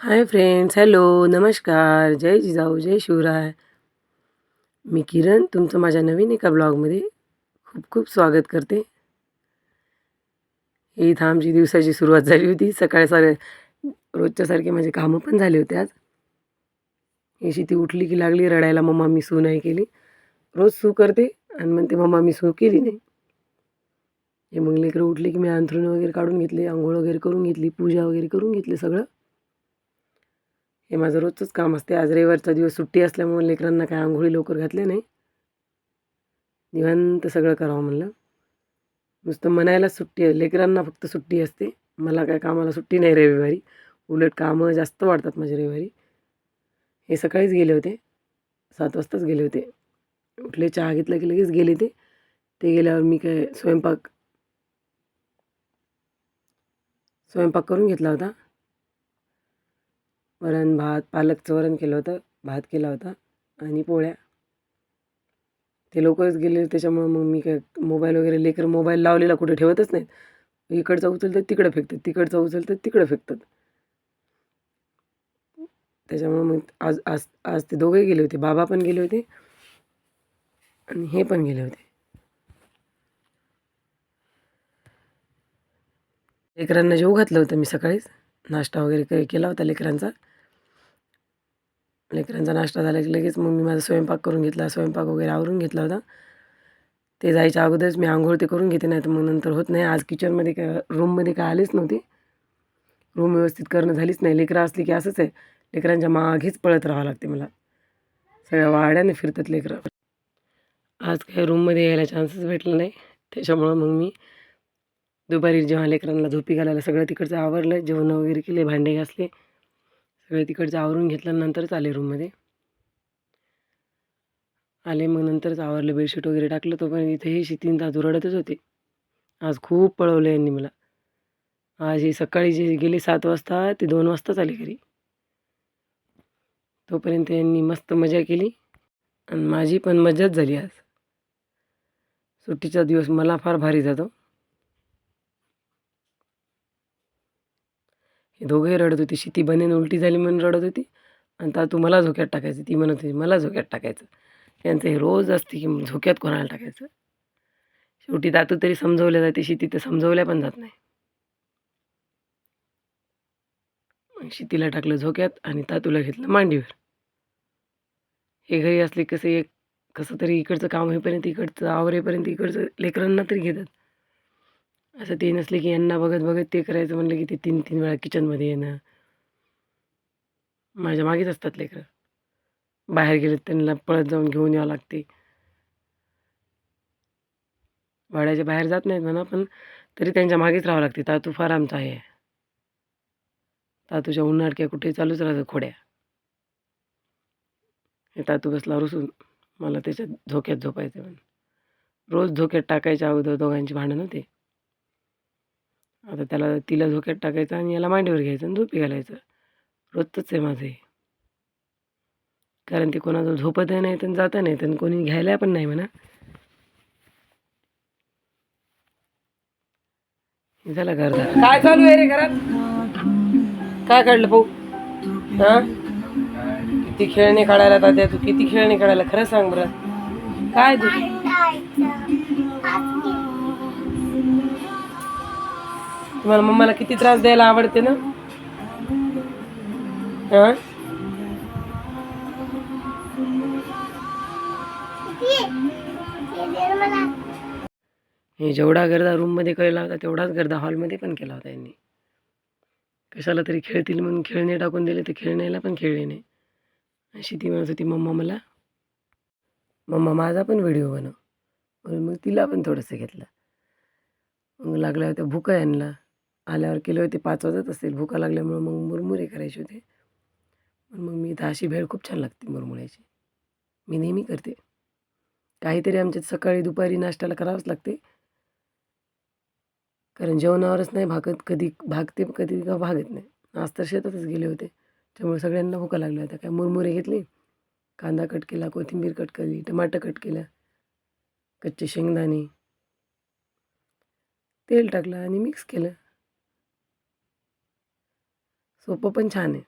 Hi friends hello नमस्कार जय जिजाऊ जय शिवराय. मी किरण तुमचं माझ्या नवीन एका ब्लॉगमध्ये खूप खूप स्वागत करते. इथं आमची दिवसाची सुरुवात झाली होती. सकाळी सारे रोजच्यासारखे माझे कामं पण झाले होते आज. ही ती उठली की लागली रडायला मम्मा मी सू नाही केली. रोज सू करते आणि म्हणते मम्मा मी सू केली नाही. हे मग लेकरं उठली की मी अंथरुण वगैरे काढून घेतले आंघोळ वगैरे करून घेतली पूजा वगैरे करून घेतली सगळं. हे माझं रोजचंच काम असते आज रविवारचा दिवस सुट्टी असल्यामुळे लेकरांना काय आंघोळी लवकर घातल्या नाही. निवांत सगळं करावं म्हणलं. नुसतं म्हणायलाच सुट्टी आहे लेकरांना फक्त सुट्टी असते. मला काय कामाला सुट्टी नाही रविवारी. उलट कामं जास्त वाढतात माझ्या रविवारी. हे सकाळीच गेले होते. सात वाजताच गेले होते. उठले चहा घेतला की लगेच गेले ते. ते गेल्यावर मी काय स्वयंपाक स्वयंपाक करून घेतला होता. वरण भात पालकचं वरण केलं होतं भात केला होता आणि पोळ्या. ते लवकरच गेले त्याच्यामुळं मग मी काय मोबाईल वगैरे लेकर मोबाईल लावलेला कुठे ठेवतच नाहीत. इकडचा उचलतात तिकडं फेकतात तिकडचा उचलतात तिकडं फेकतात. त्याच्यामुळं मग आज आज आज ते दोघे गेले होते बाबा पण गेले होते आणि हे पण गेले होते. लेकरांना जेव घातलं होतं मी सकाळीच. नाश्ता वगैरे केला होता लेकरांचा. लेकरांचा नाश्ता झाला की लगेच मग मी माझा स्वयंपाक करून घेतला स्वयंपाक वगैरे आवरून घेतला होता. ते जायच्या अगोदरच मी आंघोळ ते करून घेते नाही तर मग नंतर होत नाही. आज किचनमध्ये काय रूममध्ये काय आलेच नव्हते. रूम व्यवस्थित करणं झालीच नाही. लेकरं असली की असंच आहे. लेकरांच्या मागेच पळत राहावं लागते मला. सगळ्या वाड्याने फिरतात लेकरं. आज काय रूममध्ये यायला चान्सच भेटला नाही. त्याच्यामुळं मग मी दुपारी जेव्हा लेकरांना झोपी घालायला सगळं तिकडचं आवरलं जेवण वगैरे केले भांडे घासले. सगळे तिकडचं आवरून घेतल्यानंतरच नंतरच आले रूममध्ये आले मग नंतरच आवरलं बेडशीट वगैरे टाकलं तोपर्यंत इथेही हे तीन तास रडतच होते. आज खूप पळवलं यांनी मला. आज ही सकाळी जे गेले सात वाजता ते दोन वाजताच आले घरी. तोपर्यंत यांनी मस्त मजा केली आणि माझी पण मजाच झाली आज. सुट्टीचा दिवस मला फार भारी जातो. हे दोघंही रडत होती. शिती बनेन उलटी झाली म्हणून रडत होती. आणि ता तू मला झोक्यात टाकायचं ती म्हणत होती मला झोक्यात टाकायचं. यांचं हे रोज असते की झोक्यात कोणाला टाकायचं? शेवटी दातू तरी समजवल्या जाते शेती तर समजवल्या पण जात नाही. शितीला टाकलं झोक्यात आणि तातूला घेतलं मांडीवर. हे घरी असले कसं एक कसं तरी इकडचं काम होईपर्यंत इकडचं आवरेपर्यंत इकडचं लेकरांना तरी घेतात. असं ते नसले की यांना बघत बघत ते करायचं म्हणलं की ते तीन तीन वेळा किचनमध्ये येणं. माझ्या मागेच असतात लेकरं. बाहेर गेले त्यांना पळत जाऊन घेऊन यावं लागते. वाड्याच्या बाहेर जात नाहीत म्हणा पण तरी त्यांच्या मागेच राहावं लागते. तातू फार आमचा आहे. तातूच्या उन्हाडक्या कुठे चालूच राहतं खोड्या. हे तातू बसला रुसून. मला त्याच्यात झोक्यात झोपायचं म्हणून रोज झोक्यात टाकायच्या अगोदर दोघांची भांडण होते. आता त्याला तिला झोक्यात टाकायचं आणि याला मांडीवर घ्यायचं आणि झोपी घालायचं. रोजचंच आहे माझं हे. कारण ते कोणाजवळ झोपतही नाही तर जाता नाही तर कोणी घ्यायला पण नाही म्हणा. झाला घर काय चालू आहे रे घरात? काय काढलं भाऊ हा? किती खेळणे काढायला तात्या तू? किती खेळणे काढायला? खरं सांग बरं. काय तू? तुम्हाला मम्माला किती त्रास द्यायला आवडते ना? हां? हे जेवढा गर्दा रूममध्ये केला होता तेवढाच गर्दा हॉलमध्ये पण केला होता यांनी. कशाला तरी खेळतील म्हणून खेळणे टाकून दिले तर खेळण्याला पण खेळले नाही. अशी ती म्हणत होती मम्मा मला मम्मा माझा पण व्हिडिओ बनव. म्हणून मग तिला पण थोडंसं घेतलं. मग लागल्या होत्या भुका यांना. आल्यावर केले होते पाच वाजत असतील. भुका लागल्यामुळं मग मुरमुरे करायचे होते. मग मी तर अशी भेळ खूप छान लागते मुरमुऱ्याची. मी नेहमी करते. काहीतरी आमच्यात सकाळी दुपारी नाश्त्याला करावंच लागते. कारण जेवणावरच नाही भागत कधी भागते कधी का भागत नाही. आज तर शेतातच गेले होते. त्यामुळे सगळ्यांना भुका लागल्या होत्या. काय मुरमुरे घेतले? कांदा कट केला कोथिंबीर कट केली टमाटर कट केलं कच्चे शेंगदाणे तेल टाकलं आणि मिक्स केलं. सोपं पण छान आहे.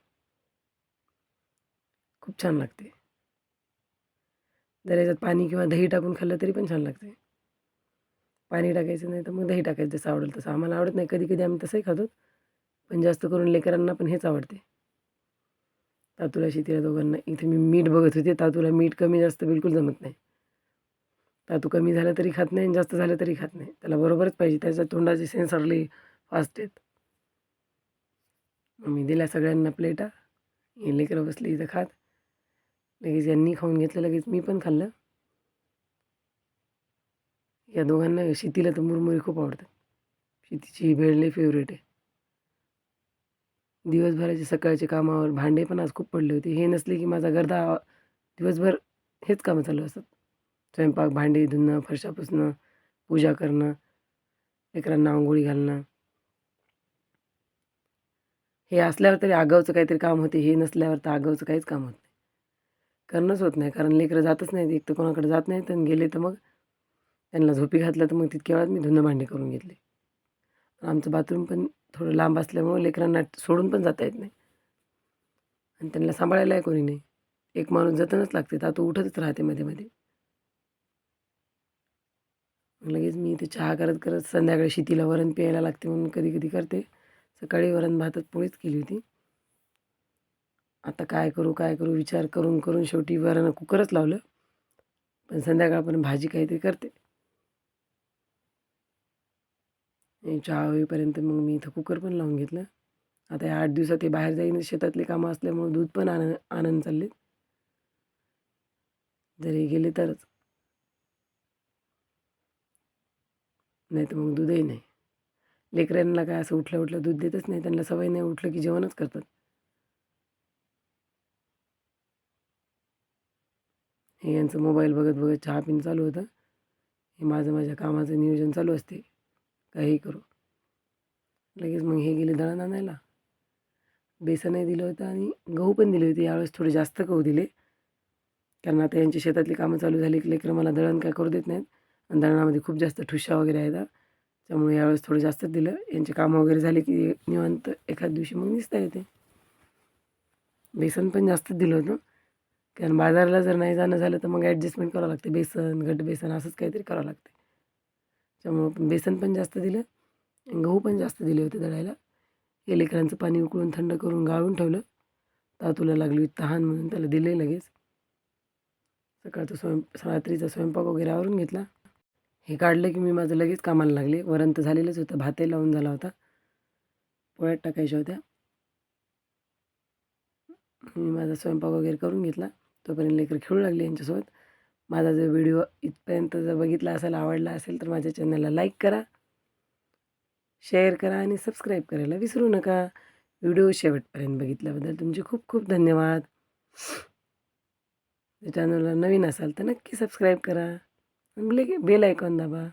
खूप छान लागते. जर याच्यात पाणी किंवा दही टाकून खाल्लं तरी पण छान लागते. पाणी टाकायचं नाही तर मग दही टाकायचं जसं आवडेल तसं. आम्हाला आवडत नाही. कधी कधी आम्ही तसंही खातो. पण जास्त करून लेकरांना पण हेच आवडते. तातूला शेतीला दोघांना. इथे मी मीठ बघत होते. तातूला मीठ कमी जास्त बिलकुल जमत नाही. तातू कमी झालं तरी खात नाही आणि जास्त झालं तरी खात नाही. त्याला बरोबरच पाहिजे. त्याच्या तोंडाचे सेन्स लई फास्ट आहेत. मी दिल्या सगळ्यांना प्लेटा हे. लेकरं बसले इथं खात. लगेच यांनी खाऊन घेतलं लगेच मी पण खाल्लं. या दोघांना शेतीला तर मुरमुरी खूप आवडतात. शेतीची ही भेळ फेवरेट आहे. दिवसभराचे सकाळचे कामावर भांडे पण आज खूप पडले होते. हे नसले की माझा गर्दा दिवसभर हेच कामं चालू असतात. स्वयंपाक भांडे धुणं फरशा पुसणं पूजा करणं लेकरांना आंघोळी घालणं. हे असल्यावर तरी आगावचं काहीतरी काम होते हे नसल्यावर तर आगावचं काहीच काम होत नाही. करणंच होत नाही कारण लेकरं जातच नाहीत एक तर कोणाकडे जात नाहीत आणि गेले तर मग त्यांना झोपी घातलं तर मग तितक्या वेळात मी धुणं भांडी करून घेतले. आमचं बाथरूम पण थोडं लांब असल्यामुळं लेकरांना सोडून पण जाता येत नाही. आणि त्यांना सांभाळायलाही कोणी नाही. एक माणूस जतनच लागते तर तो उठतच राहते मध्ये मध्ये. लगेच मी इथे चहा करत करत संध्याकाळी शेतीला वरण प्यायला लागते म्हणून कधी कधी करते. सकाळी वरण भातच पोळीच केली होती. आता काय करू काय करू विचार करून करून शेवटी वरण कुकरच लावलं. पण संध्याकाळपर्यंत भाजी काहीतरी करते. चहा होईपर्यंत मग मी इथं कुकर पण लावून घेतलं. आता या आठ दिवसात ते बाहेर जाईन शेतातले कामं असल्यामुळे दूध पण आण आनंद चालले. जरी गेले तरच. नाही तर मग दूधही नाही. लेकरांना काय असं उठलं उठलं दूध देतच नाही. त्यांना सवय नाही उठलं की जेवणच करतात. हे यांचं मोबाईल बघत बघत चहा पिणं चालू होतं. हे माझं माझ्या कामाचं नियोजन चालू असते. काही करू. लगेच मग हे गेले दळण आणायला. बेसनही दिलं होतं आणि गहू पण दिले होते. यावेळेस थोडे जास्त गहू दिले. कारण आता यांची शेतातली कामं चालू झाली की लेकरं मला दळण काय करू देत नाहीत. आणि दळणामध्ये खूप जास्त ठुशा वगैरे आहेत त्यामुळे यावेळेस थोडं जास्तच दिलं. यांचे कामं वगैरे झाले की निवांत एखाद दिवशी मग दिसता येते. बेसन पण जास्तच दिलं होतं. कारण बाजाराला जर नाही जाणं झालं तर मग ॲडजस्टमेंट करावं लागते. बेसन घट बेसन असंच काहीतरी करावं लागते. त्यामुळं बेसन पण जास्त दिलं. गहू पण जास्त दिले होते दळायला. हे लेकरांचं पाणी उकळून थंड करून गाळून ठेवलं. तातूला लागली तहान म्हणून त्याला दिले लगेच. सकाळचं स्वयं रात्रीचा स्वयंपाक वगैरे आवरून घेतला. हे काढलं की मी माझं लगेच कामाला लागले. वरण तर झालेलंच होतं. भातही लावून झाला होता. पोळ्यात टाकायच्या होत्या. मी माझा स्वयंपाक वगैरे करून घेतला. तोपर्यंत लेकर खेळू लागले यांच्यासोबत. माझा जर व्हिडिओ इथपर्यंत जर बघितला असेल आवडला असेल तर माझ्या चॅनलला लाईक करा. शेअर करा आणि सबस्क्राईब करायला विसरू नका. व्हिडिओ शेवटपर्यंत बघितल्याबद्दल तुमचे खूप खूप धन्यवाद. चॅनलला नवीन असाल तर नक्की सबस्क्राईब करा. आणि बेल आयकॉन दाबा